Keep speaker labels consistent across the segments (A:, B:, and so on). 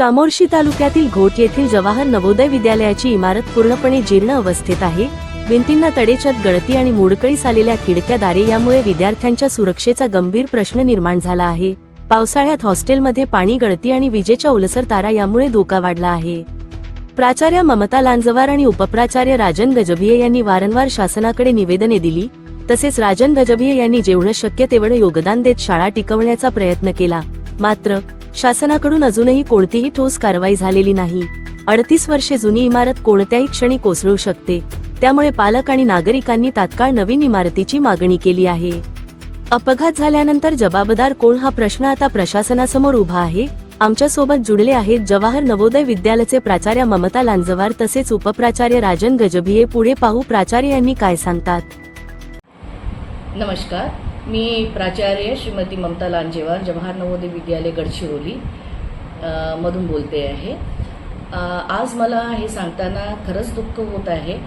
A: चामोर्शी तालुक्यातील घोट येथील जवाहर नवोदय विद्यालयाची इमारत पूर्णपणे जीर्ण अवस्थेत आहे. भिंतींना तडेछत गळती आणि मोडकळीस आलेल्या खिडक्या दारे यामुळे विद्यार्थ्यांच्या सुरक्षेचा गंभीर प्रश्न निर्माण झाला आहे. पावसाळ्यात हॉस्टेलमध्ये पाणी गळती आणि विजेच्या ओलसर तारा यामुळे धोका वाढला आहे. प्राचार्य ममता लांजवार आणि उपप्राचार्य राजन गजभिये यांनी वारंवार शासनाकडे निवेदने दिली तसेच राजन गजभिये यांनी जेवढं शक्य तेवढं योगदान देत शाळा टिकवण्याचा प्रयत्न केला. मात्र शासनाकडून अजूनही कोणतीही ठोस कारवाई झालेली नाही. अडतीस वर्षे जुनी इमारत कोणत्याही क्षणी कोसळू शकते. त्यामुळे पालक आणि नागरिकांनी तात्काळ नवीन इमारतीची मागणी केली आहे. अपघात झाल्यानंतर जबाबदार कोण हा प्रश्न आता प्रशासनासमोर उभा आहे? आमच्यासोबत जुडले आहेत जवाहर नवोदय विद्यालयाचे प्राचार्य ममता लांजवार तसेच उपप्राचार्य राजन गजभिये. पुढे पाहू प्राचार्य यांनी काय सांगतात.
B: नमस्कार. मी प्राचार्य श्रीमती ममता लांजेवार जवाहर नवोदय विद्यालय गडचिरोली मधून बोलते आहे. आज मला हे सांगताना खरंच दुःख होत आहे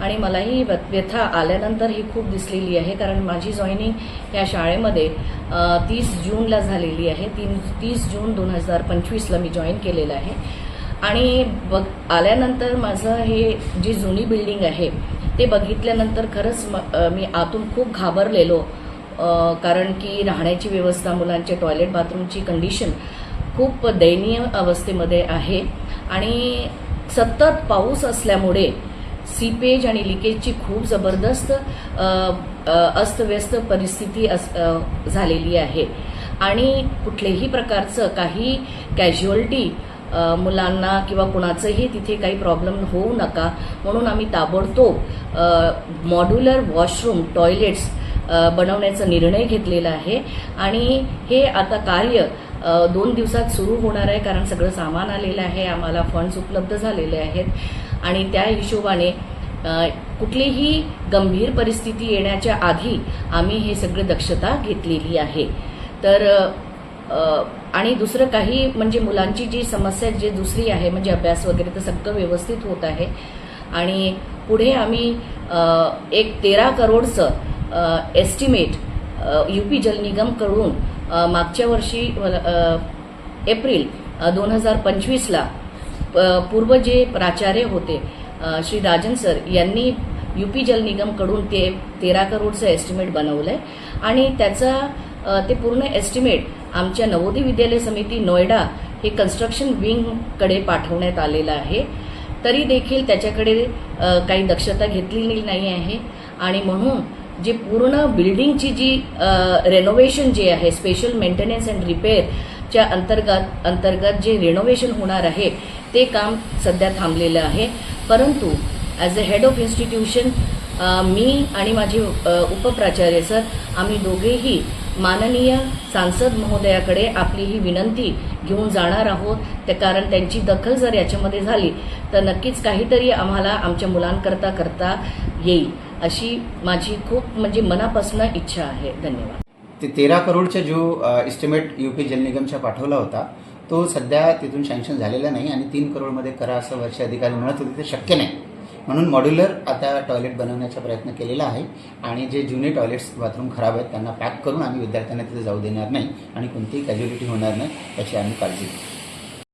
B: आणि मलाही व्यथा आल्यानंतर ही खूप दिसलेली आहे कारण माझी जॉईनिंग या शाळेमध्ये तीस जूनला झालेली आहे. तीन तीस जून दोन हजार पंचवीसला मी जॉईन केलेलं आहे. आणि बघ आल्यानंतर माझं हे जी जुनी बिल्डिंग आहे ते बघितल्यानंतर खरंच म- मी आतून खूप घाबरलेलो. कारण की राहण्याची व्यवस्था मुलांच्या टॉयलेट बाथरूमची कंडिशन खूप दयनीय अवस्थेमध्ये आहे. आणि सतत पाऊस असल्यामुळे सीपेज आणि लिकेजची खूप जबरदस्त अस्तव्यस्त परिस्थिती अस झालेली आहे. आणि कुठल्याही प्रकारचं काही कॅज्युअल्टी मुलांना किंवा कुणाचंही तिथे काही प्रॉब्लेम होऊ नका. म्हणून आम्ही ताबडतोब मॉड्युलर वॉशरूम टॉयलेट्स बनवण्याचा निर्णय घेतलेला आहे. आणि हे आता कार्य दोन दिवसात सुरू होणार आहे कारण सगळं सामान आलेलं आहे. आम्हाला फंड्स उपलब्ध झालेले आहेत. आणि त्या हिशोबाने कुठलीही गंभीर परिस्थिती येण्याच्या आधी आम्ही हे सगळं दक्षता घेतलेली आहे. तर आणि दुसरं काही म्हणजे मुलांची जी समस्या जी दुसरी आहे म्हणजे अभ्यास वगैरे तर सगळं व्यवस्थित होत आहे. आणि पुढे आम्ही एक तेरा करोडचं एस्टिमेट यू पी जल निगमकडून मागच्या वर्षी एप्रिल दोन हजार पंचवीसला पूर्व जे प्राचार्य होते श्री राजन सर यांनी यू पी जल निगमकडून ते तेरा करोडचं एस्टिमेट बनवलं आहे आणि त्याचा ते पूर्ण एस्टिमेट आमच्या नवोदय विद्यालय समिती नोएडा हे कन्स्ट्रक्शन विंगकडे पाठवण्यात आलेलं आहे. तरी देखील त्याच्याकडे काही दक्षता घेतलेली नाही आहे. आणि म्हणून जी पूर्ण बिल्डिंगची जी रेनोव्हेशन जे आहे स्पेशल मेंटेनन्स अँड रिपेअरच्या अंतर्गत अंतर्गत जे रेनोव्हेशन होणार आहे ते काम सध्या थांबलेलं आहे. परंतु as a head of institution मी आणि माझे उपप्राचार्य सर आम्ही दोघेही माननीय सांसद महोदयाकडे आपली ही विनंती घेऊन जाणार आहोत. त्या कारण त्यांची दखल जर याच्यामध्ये झाली तर नक्कीच काहीतरी आम्हाला आमच्या मुलांकरता करता येईल. अशी माझी खूप म्हणजे मनापासून इच्छा आहे. धन्यवाद.
C: ते तेरा करोडचा जो इस्टिमेट यू पी जल निगमचा पाठवला होता तो सध्या तिथून सँक्शन झालेला नाही आणि तीन करोडमध्ये करा असं वर्ष अधिकारी म्हणत होते ते शक्य नाही. म्हणून मॉड्युलर आता टॉयलेट बनवण्याचा प्रयत्न केलेला आहे आणि जे जुने टॉयलेट्स बाथरूम खराब आहेत त्यांना पॅक करून आम्ही विद्यार्थ्यांना तिथे जाऊ देणार नाही आणि कोणतीही कॅज्युलिटी होणार नाही याची आम्ही काळजी घेऊ.